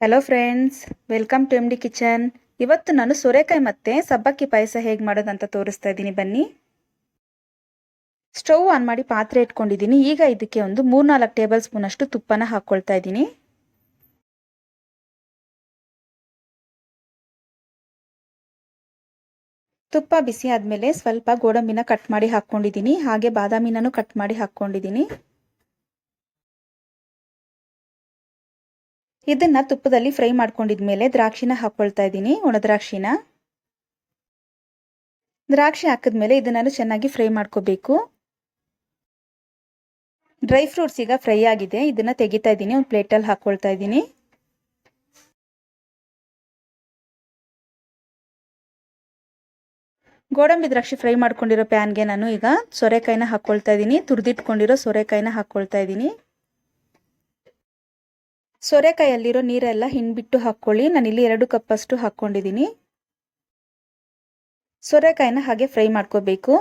Hello friends welcome to M D kitchen ಇವತ್ತು ನಾನು ಸೋರೆಕಾಯಿ ಮತ್ತು ಸಬ್ಬಕ್ಕಿ ಪಾಯಸ ಹೇಗೆ ಮಾಡೋದಂತ ತೋರಿಸ್ತಾ ಇದ್ದೀನಿ. ಬನ್ನಿ. ಸ್ಟವ್ ಆನ್ ಮಾಡಿ ಪಾತ್ರೆ ಇಟ್ಕೊಂಡಿದ್ದೀನಿ. ಈಗ ಇದಕ್ಕೆ ಒಂದು ಮೂರ್ನಾಲ್ಕು ಟೇಬಲ್ ಸ್ಪೂನಷ್ಟು ತುಪ್ಪನ ಹಾಕ್ಕೊಳ್ತಾ ಇದ್ದೀನಿ. ತುಪ್ಪ ಬಿಸಿ ಆದಮೇಲೆ ಸ್ವಲ್ಪ ಗೋಡಂಬಿನ ಕಟ್ ಮಾಡಿ ಹಾಕ್ಕೊಂಡಿದ್ದೀನಿ ಹಾಗೆ ಬಾದಾಮಿನೂ ಕಟ್ ಮಾಡಿ ಹಾಕ್ಕೊಂಡಿದ್ದೀನಿ ಇದನ್ನ ತುಪ್ಪದಲ್ಲಿ ಫ್ರೈ ಮಾಡ್ಕೊಂಡಿದ ಮೇಲೆ ದ್ರಾಕ್ಷಿನ ಹಾಕೊಳ್ತಾ ಇದ್ದೀನಿ. ಒಣ ದ್ರಾಕ್ಷಿನ. ದ್ರಾಕ್ಷಿ ಹಾಕಿದ್ಮೇಲೆ ಇದನ್ನ ಚೆನ್ನಾಗಿ ಫ್ರೈ ಮಾಡ್ಕೋಬೇಕು. ಡ್ರೈ ಫ್ರೂಟ್ಸ್ ಈಗ ಫ್ರೈ ಆಗಿದೆ. ಇದನ್ನ ತೆಗಿತಾ ಇದ್ದೀನಿ. ಒಂದು ಪ್ಲೇಟಲ್ಲಿ ಹಾಕೊಳ್ತಾ ಇದ್ದೀನಿ. ಗೋಡಂಬಿ ದ್ರಾಕ್ಷಿ ಫ್ರೈ ಮಾಡ್ಕೊಂಡಿರೋ ಪ್ಯಾನ್ಗೆ ನಾನು ಈಗ ಸೊರೆಕಾಯಿನ ಹಾಕ್ಕೊಳ್ತಾ ಇದ್ದೀನಿ. ತುರಿದಿಟ್ಕೊಂಡಿರೋ ಸೊರೆಕಾಯಿನ ಹಾಕ್ಕೊಳ್ತಾ ಇದ್ದೀನಿ. ಸೋರೆಕಾಯಲ್ಲಿರೋ ನೀರೆಲ್ಲ ಹಿಂಡ್ಬಿಟ್ಟು ಹಾಕ್ಕೊಳ್ಳಿ. ನಾನಿಲ್ಲಿ ಎರಡು ಕಪ್ಪಷ್ಟು ಹಾಕ್ಕೊಂಡಿದ್ದೀನಿ. ಸೋರೆಕಾಯಿನ ಹಾಗೆ ಫ್ರೈ ಮಾಡ್ಕೋಬೇಕು.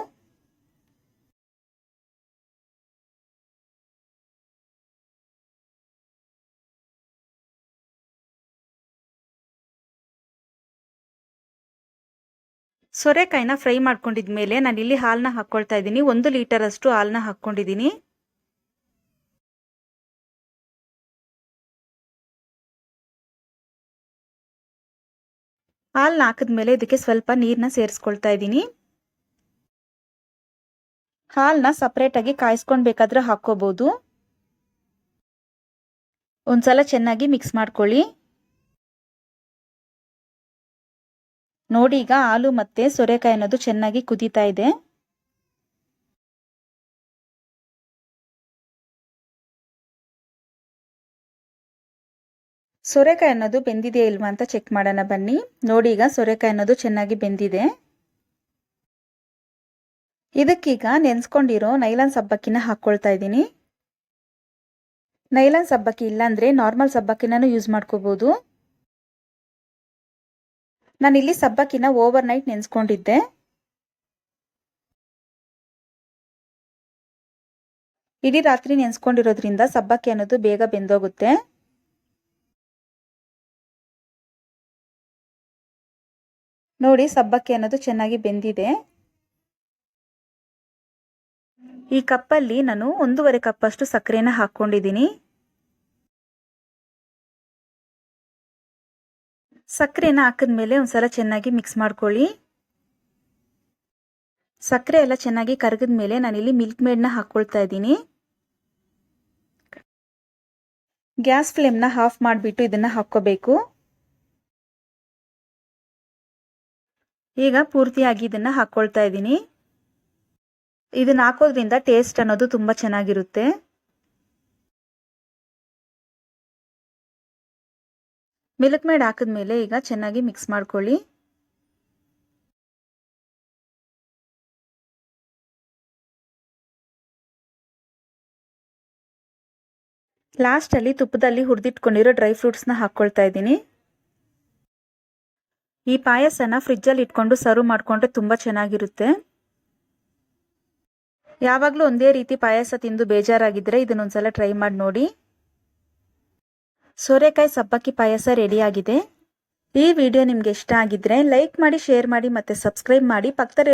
ಸೋರೆಕಾಯಿನ ಫ್ರೈ ಮಾಡ್ಕೊಂಡಿದ್ಮೇಲೆ ನಾನಿಲ್ಲಿ ಹಾಲನ್ನ ಹಾಕ್ಕೊಳ್ತಾ ಇದ್ದೀನಿ. ಒಂದು ಲೀಟರ್ ಅಷ್ಟು ಹಾಲನ್ನ ಹಾಕ್ಕೊಂಡಿದ್ದೀನಿ. ಹಾಲು ಹಾಕಿದ್ಮೇಲೆ ಇದಕ್ಕೆ ಸ್ವಲ್ಪ ನೀರನ್ನ ಸೇರಿಸ್ಕೊಳ್ತಾ ಇದ್ದೀನಿ. ಹಾಲನ್ನ ಸಪ್ರೇಟಾಗಿ ಕಾಯಿಸ್ಕೊಳ್ಬೇಕಾದ್ರೆ ಹಾಕ್ಕೋಬೋದು. ಒಂದ್ಸಲ ಚೆನ್ನಾಗಿ ಮಿಕ್ಸ್ ಮಾಡ್ಕೊಳ್ಳಿ. ನೋಡಿ ಈಗ ಹಾಲು ಮತ್ತೆ ಸೊರೆಕಾಯಿ ಅನ್ನೋದು ಚೆನ್ನಾಗಿ ಕುದೀತಾ ಇದೆ. ಸೊರೆಕಾಯಿ ಅನ್ನೋದು ಬೆಂದಿದೆಯಾ ಇಲ್ವಾ ಅಂತ ಚೆಕ್ ಮಾಡೋಣ ಬನ್ನಿ. ನೋಡಿ ಈಗ ಸೊರೆಕಾಯಿ ಅನ್ನೋದು ಚೆನ್ನಾಗಿ ಬೆಂದಿದೆ. ಇದಕ್ಕೀಗ ನೆನೆಸ್ಕೊಂಡಿರೋ ನೈಲಾನ್ ಸಬ್ಬಕ್ಕಿನ ಹಾಕ್ಕೊಳ್ತಾ ಇದ್ದೀನಿ. ನೈಲಾನ್ ಸಬ್ಬಕ್ಕಿ ಇಲ್ಲಾಂದರೆ ನಾರ್ಮಲ್ ಸಬ್ಬಕ್ಕಿನೂ ಯೂಸ್ ಮಾಡ್ಕೋಬೋದು. ನಾನಿಲ್ಲಿ ಸಬ್ಬಕ್ಕಿನ ಓವರ್ ನೈಟ್ ನೆನೆಸ್ಕೊಂಡಿದ್ದೆ. ಇಡೀ ರಾತ್ರಿ ನೆನೆಸ್ಕೊಂಡಿರೋದ್ರಿಂದ ಸಬ್ಬಕ್ಕಿ ಅನ್ನೋದು ಬೇಗ ಬೆಂದೋಗುತ್ತೆ. ನೋಡಿ ಸಬ್ಬಕ್ಕಿ ಅನ್ನೋದು ಚೆನ್ನಾಗಿ ಬೆಂದಿದೆ. ಈ ಕಪ್ಪಲ್ಲಿ ನಾನು ಒಂದೂವರೆ ಕಪ್ಪಷ್ಟು ಸಕ್ಕರೆನ ಹಾಕ್ಕೊಂಡಿದ್ದೀನಿ. ಸಕ್ಕರೆನ ಹಾಕಿದ್ಮೇಲೆ ಒಂದ್ಸಲ ಚೆನ್ನಾಗಿ ಮಿಕ್ಸ್ ಮಾಡ್ಕೊಳ್ಳಿ. ಸಕ್ಕರೆ ಎಲ್ಲ ಚೆನ್ನಾಗಿ ಕರಗಿದ ಮೇಲೆ ನಾನಿಲ್ಲಿ ಮಿಲ್ಕ್ ಮೇಡ್ನ ಹಾಕ್ಕೊಳ್ತಾ ಇದ್ದೀನಿ. ಗ್ಯಾಸ್ ಫ್ಲೇಮ್ನ ಆಫ್ ಮಾಡಿಬಿಟ್ಟು ಇದನ್ನು ಹಾಕ್ಕೋಬೇಕು. ಈಗ ಪೂರ್ತಿಯಾಗಿ ಇದನ್ನ ಹಾಕೊಳ್ತಾ ಇದ್ದೀನಿ. ಇದನ್ನ ಹಾಕೋದ್ರಿಂದ ಟೇಸ್ಟ್ ಅನ್ನೋದು ತುಂಬ ಚೆನ್ನಾಗಿರುತ್ತೆ. ಮಿಲ್ಕ್ ಮೇಡ್ ಹಾಕಿದ್ಮೇಲೆ ಈಗ ಚೆನ್ನಾಗಿ ಮಿಕ್ಸ್ ಮಾಡ್ಕೊಳ್ಳಿ. ಲಾಸ್ಟಲ್ಲಿ ತುಪ್ಪದಲ್ಲಿ ಹುರಿದಿಟ್ಕೊಂಡಿರೋ ಡ್ರೈ ಫ್ರೂಟ್ಸ್ನ ಹಾಕೊಳ್ತಾ ಇದ್ದೀನಿ. ಈ ಪಾಯಸನ ಫ್ರಿಜ್ಜಲ್ಲಿ ಇಟ್ಕೊಂಡು ಸರ್ವ್ ಮಾಡಿಕೊಂಡ್ರೆ ತುಂಬ ಚೆನ್ನಾಗಿರುತ್ತೆ. ಯಾವಾಗಲೂ ಒಂದೇ ರೀತಿ ಪಾಯಸ ತಿಂದು ಬೇಜಾರಾಗಿದ್ದರೆ ಇದನ್ನೊಂದ್ಸಲ ಟ್ರೈ ಮಾಡಿ ನೋಡಿ. ಸೋರೆಕಾಯಿ ಸಬ್ಬಕ್ಕಿ ಪಾಯಸ ರೆಡಿಯಾಗಿದೆ ಈ ವಿಡಿಯೋ ನಿಮಗೆ ಇಷ್ಟ ಆಗಿದ್ರೆ ಲೈಕ್ ಮಾಡಿ, ಶೇರ್ ಮಾಡಿ ಮತ್ತೆ ಸಬ್ಸ್ಕ್ರೈಬ್ ಮಾಡಿ. ಪಕ್ಕದ